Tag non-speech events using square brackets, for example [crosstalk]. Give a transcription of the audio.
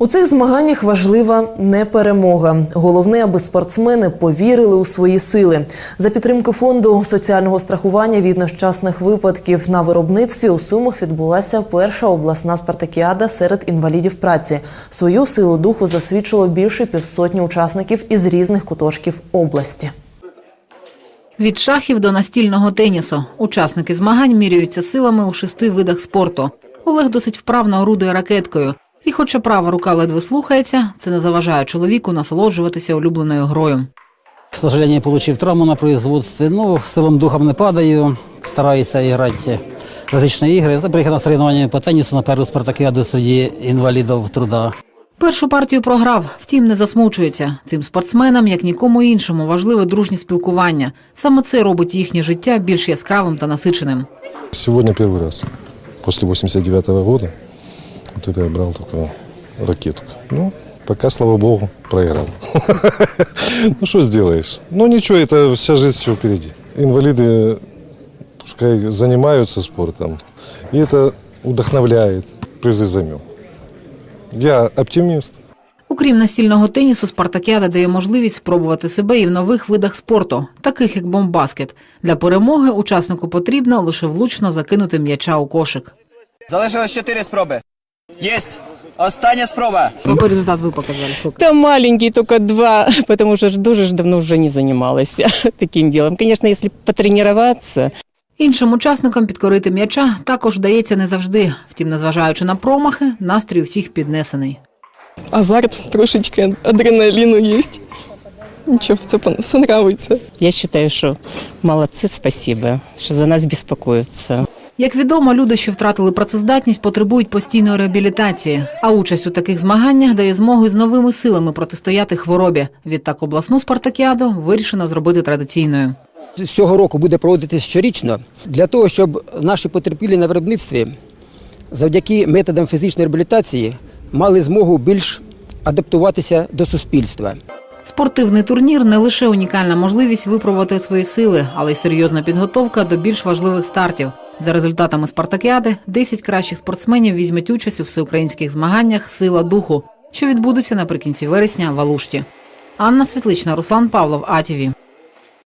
У цих змаганнях важлива не перемога. Головне, аби спортсмени повірили у свої сили. За підтримки фонду соціального страхування від нещасних випадків на виробництві у Сумах відбулася перша обласна спартакіада серед інвалідів праці. Свою силу духу засвідчило більше півсотні учасників із різних куточків області. Від шахів до настільного тенісу. Учасники змагань міряються силами у шести видах спорту. Олег досить вправно орудує ракеткою. І, хоча права рука ледве слухається, це не заважає чоловіку насолоджуватися улюбленою грою. К сожалению, получив травму на производстве, Ну силом духом не падаю, стараюся грати различні ігри. Приїхав на соревновання по тенісу на наперед «Спартакіаду» досуді інвалідів труда. Першу партію програв, втім не засмучується. Цим спортсменам, як нікому іншому, важливе дружнє спілкування. Саме це робить їхнє життя більш яскравим та насиченим. Сьогодні перший раз після 89-го року 4 я брал только ракетку. Ну, пока, слава богу, проиграл. [laughs] Ну, что сделаешь? Ну, ничего, это вся жизнь еще впереди. Инвалиды пускай занимаются спортом, и это вдохновляет призи займем. Я оптиміст. Окрім настільного тенісу, спартакіада дає можливість спробувати себе і в нових видах спорту, таких як бомбаскет. Для перемоги учаснику потрібно лише влучно закинути м'яча у кошик. Залишилось чотири спроби. Єсть. Остання спроба. Який результат ви показали? Скільки? Там маленький, только два, [laughs] потому что ж дуже ж давно уже не занималась [laughs] таким делом. Конечно, если потренироваться, Іншим учасникам підкорити м'яча також вдається не завжди. Втім, незважаючи на промахи, настрій у всіх піднесений. азарт, трошечки адреналіну есть. Нічого, все, пон- все нравиться. я считаю, что молодцы, спасибо, что за нас беспокоятся. Як відомо, люди, що втратили працездатність, потребують постійної реабілітації. А участь у таких змаганнях дає змогу з новими силами протистояти хворобі. Відтак обласну спартакіаду вирішено зробити традиційною. з цього року буде проводитись щорічно для того, щоб наші потерпілі на виробництві завдяки методам фізичної реабілітації мали змогу більш адаптуватися до суспільства. Спортивний турнір не лише унікальна можливість випробувати свої сили, але й серйозна підготовка до більш важливих стартів. За результатами спартакіади 10 кращих спортсменів візьмуть участь у всеукраїнських змаганнях Сила духу, що відбудуться наприкінці вересня в Алушті. Анна Світлична, Руслан Павлов, АТВ.